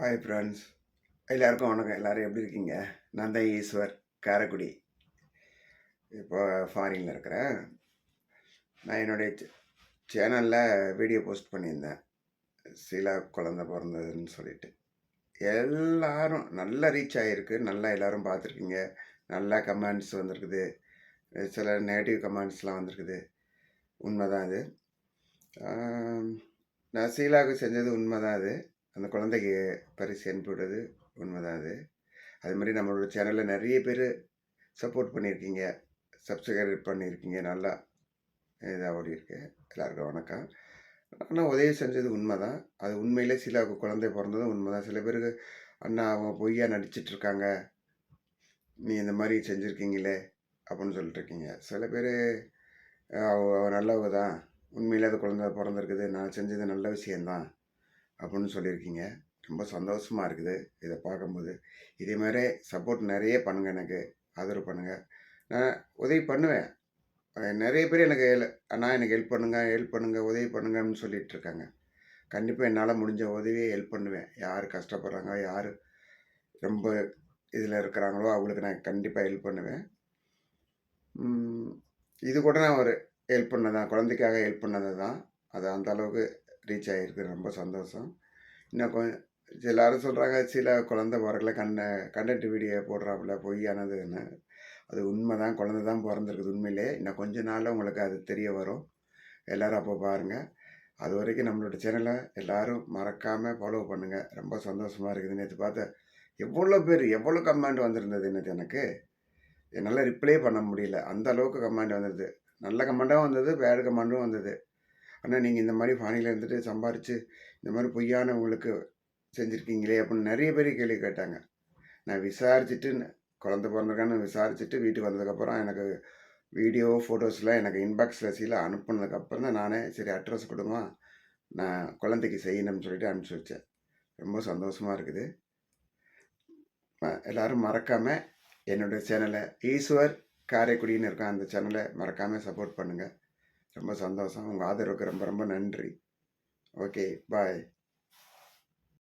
Hi friends எல்லாருக்கும் வணக்கம். எல்லோரும் எப்படி இருக்கீங்க? நான் தான் ஈஸ்வர் காரைக்குடி. இப்போ ஃபாரினில் இருக்கிறேன். நான் என்னுடைய சேனலில் வீடியோ போஸ்ட் பண்ணியிருந்தேன். சில குழந்த பிறந்ததுன்னு சொல்லிட்டு. எல்லாரும் நல்லா ரீச் ஆகிருக்கு நல்லா எல்லோரும் பார்த்துருக்கீங்க. நல்லா கமெண்ட்ஸ் வந்திருக்குது. சில நெகட்டிவ் கமெண்ட்ஸ்லாம் வந்திருக்குது. உண்மை தான் அது. நான் சீலாவுக்கு செஞ்சது உண்மை தான் அது. அந்த குழந்தைக்கு பரிசு அனுப்பிவிடுறது உண்மைதான் அது. அது மாதிரி நம்மளோட சேனலில் நிறைய பேர் சப்போர்ட் பண்ணியிருக்கீங்க. சப்ஸ்கிரைப் பண்ணியிருக்கீங்க நல்லா. இதாக ஓடி இருக்கு எல்லாருக்கும் வணக்கம். ஆனால் உதவி செஞ்சது உண்மை தான் அது உண்மையிலே சில குழந்தை பிறந்ததும் உண்மை தான் சில பேருக்கு அண்ணா அவங்க பொய்யா நடிச்சிட்டு இருக்காங்க நீ இந்த மாதிரி செஞ்சுருக்கீங்களே அப்படின்னு சொல்லிட்டு இருக்கீங்க சில பேர் அவ நல்லவங்க தான். உண்மையிலே அது குழந்தை பிறந்திருக்குது. நான் செஞ்சது நல்ல விஷயந்தான். அப்படின்னு சொல்லியிருக்கீங்க. ரொம்ப சந்தோஷமாக இருக்குது இதை பார்க்கும்போது. இதே மாதிரி சப்போர்ட் நிறைய பண்ணுங்கள் எனக்கு. ஆதரவு பண்ணுங்கள் நான் உதவி பண்ணுவேன். நிறைய பேர் எனக்கு ஹெல் அண்ணா எனக்கு ஹெல்ப் பண்ணுங்கள் ஹெல்ப் பண்ணுங்கள் உதவி பண்ணுங்கன்னு சொல்லிட்டு இருக்காங்க. கண்டிப்பாக என்னால் முடிஞ்ச உதவியை ஹெல்ப் பண்ணுவேன். யார் கஷ்டப்படுறாங்க யார் ரொம்ப இதில் இருக்கிறாங்களோ அவங்களுக்கு நான் கண்டிப்பாக ஹெல்ப் பண்ணுவேன். இது கூட நான் ஒரு ஹெல்ப் பண்ணதான் குழந்தைக்காக ஹெல்ப் பண்ணது தான். அது அந்த அளவுக்கு ரீச் ஆகிருக்கு ரொம்ப சந்தோஷம். இன்னும் கொஞ்சம் எல்லாரும் சொல்கிறாங்க சில குழந்த பிறக்கல கண்ண கண்டென்ட் வீடியோ போடுறாப்புல பொய்யானதுன்னு. அது உண்மை தான் குழந்த தான் பிறந்திருக்குது உண்மையிலே. இன்னும் கொஞ்ச நாளில் உங்களுக்கு அது தெரிய வரும். எல்லோரும் அப்போ பாருங்கள் அது வரைக்கும் நம்மளோட சேனலை எல்லாரும் மறக்காமல் ஃபாலோ பண்ணுங்கள் ரொம்ப சந்தோஷமாக இருக்குது. நேற்று பார்த்த எவ்வளோ பேர் எவ்வளோ கமெண்ட் வந்திருந்தது நேற்று எனக்கு. என்னால் ரிப்ளை பண்ண முடியல. அந்த அளவுக்கு கமெண்ட் வந்தது நல்ல கமெண்ட்டும் வந்தது பேட் கமெண்ட்டும் வந்தது. ஆனால் நீங்கள் இந்த மாதிரி ஃபானியில் இருந்துட்டு சம்பாரித்து இந்த மாதிரி பொய்யான உங்களுக்கு செஞ்சுருக்கீங்களே அப்படின்னு நிறைய பேர் கேள்வி கேட்டாங்க. நான் விசாரிச்சுட்டு குழந்த குழந்தை பிறந்திருக்கான்னு விசாரிச்சுட்டு வீட்டுக்கு வந்ததுக்கப்புறம் எனக்கு வீடியோ ஃபோட்டோஸ்லாம் எனக்கு இன்பாக்ஸ் ரசியில் அனுப்புனதுக்கப்புறம் தான் நானே சரி அட்ரஸ் கொடுங்க நான் குழந்தைக்கு செய்யணும்னு சொல்லிட்டு அனுப்பிச்சி வச்சேன். ரொம்ப சந்தோஷமாக இருக்குது. எல்லோரும் எல்லாரும் மறக்காமல் என்னுடைய சேனலை ஈஸ்வர் காரைக்குடின்னு இருக்கான் அந்த சேனலை மறக்காமல் சப்போர்ட் பண்ணுங்கள் ரொம்ப சந்தோஷம். உங்கள் ஆதரவுக்கு ரொம்ப ரொம்ப நன்றி. Okay bye